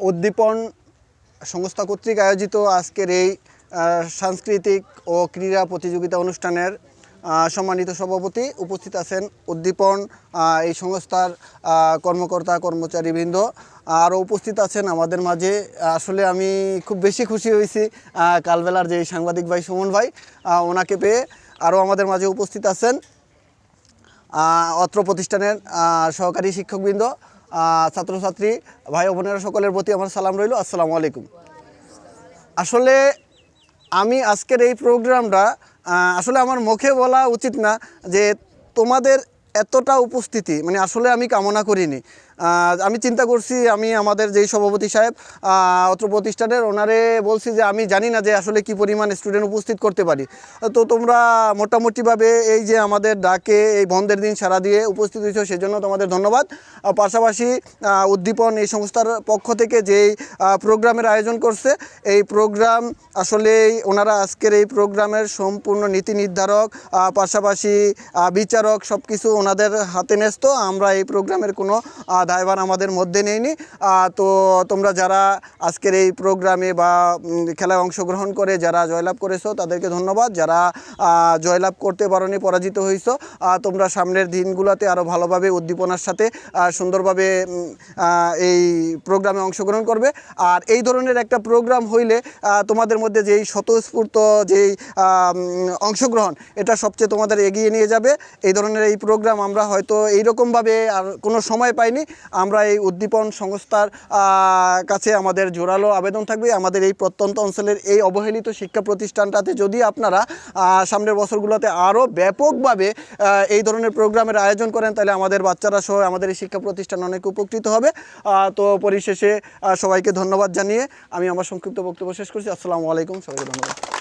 উদ্দীপন সংস্থা কর্তৃক আয়োজিত আজকের এই সাংস্কৃতিক ও ক্রীড়া প্রতিযোগিতা অনুষ্ঠানের সম্মানিত সভাপতি উপস্থিত আছেন উদ্দীপন এই সংস্থার কর্মকর্তা কর্মচারীবৃন্দ। আরও উপস্থিত আছেন আমাদের মাঝে। আসলে আমি খুব বেশি খুশি হয়েছি কালবেলার যে সাংবাদিক ভাই সুমন ভাই ওনাকে পেয়ে আরও আমাদের মাঝে উপস্থিত আছেন। অত্র প্রতিষ্ঠানের সহকারী শিক্ষকবৃন্দ ছাত্রছাত্রী, ভাই বোনেরা সকলের প্রতি আমার সালাম রইল। আসসালামু আলাইকুম। আসলে আমি আজকের এই প্রোগ্রামটা আসলে আমার মুখে বলা উচিত না যে তোমাদের এতটা উপস্থিতি মানে আসলে আমি কামনা করিনি। আমি চিন্তা করছি, আমি আমাদের যেই সভাপতি সাহেব অত্র প্রতিষ্ঠানের ওনারে বলছি যে আমি জানি না যে আসলে কি পরিমাণ স্টুডেন্ট উপস্থিত করতে পারি। তো তোমরা মোটামুটিভাবে এই যে আমাদের ডাকে, এই বন্ধের দিন সারা দিয়ে উপস্থিত হয়েছো, সেজন্য তোমাদের ধন্যবাদ। পাশাপাশি উদ্দীপন এই সংস্থার পক্ষ থেকে যেই প্রোগ্রামের আয়োজন করছে, এই প্রোগ্রাম আসলে ওনারা আজকের এই প্রোগ্রামের সম্পূর্ণ নীতি নির্ধারক পাশাপাশি বিচারক সব কিছু ওনাদের হাতে ন্যস্ত। আমরা এই প্রোগ্রামের কোনো দায়ভার আমাদের মধ্যে নেইনি তো তোমরা যারা আজকের এই প্রোগ্রামে বা খেলায় অংশগ্রহণ করে যারা জয়লাভ করেছ, তাদেরকে ধন্যবাদ। যারা জয়লাভ করতে পারোনি, পরাজিত হয়েছো তোমরা সামনের দিনগুলোতে আরও ভালোভাবে উদ্দীপনার সাথে সুন্দরভাবে এই প্রোগ্রামে অংশগ্রহণ করবে। আর এই ধরনের একটা প্রোগ্রাম হইলে তোমাদের মধ্যে যেই স্বতঃস্ফূর্ত যেই অংশগ্রহণ, এটা সবচেয়ে তোমাদের এগিয়ে নিয়ে যাবে। এই ধরনের এই প্রোগ্রাম আমরা হয়তো এইরকমভাবে আর কোনো সময় পাইনি। আমরা এই উদ্দীপন সংস্থার কাছে আমাদের জোরালো আবেদন থাকবে। আমাদের এই প্রত্যন্ত অঞ্চলের এই অবহেলিত শিক্ষা প্রতিষ্ঠানটাতে যদি আপনারা সামনের বছরগুলোতে আরও ব্যাপকভাবে এই ধরনের প্রোগ্রামের আয়োজন করেন, তাহলে আমাদের বাচ্চারা সহ আমাদের এই শিক্ষা প্রতিষ্ঠান অনেক উপকৃত হবে। তো পরিশেষে সবাইকে ধন্যবাদ জানিয়ে আমি আমার সংক্ষিপ্ত বক্তব্য শেষ করছি। আসসালামু আলাইকুম, সবাইকে ধন্যবাদ।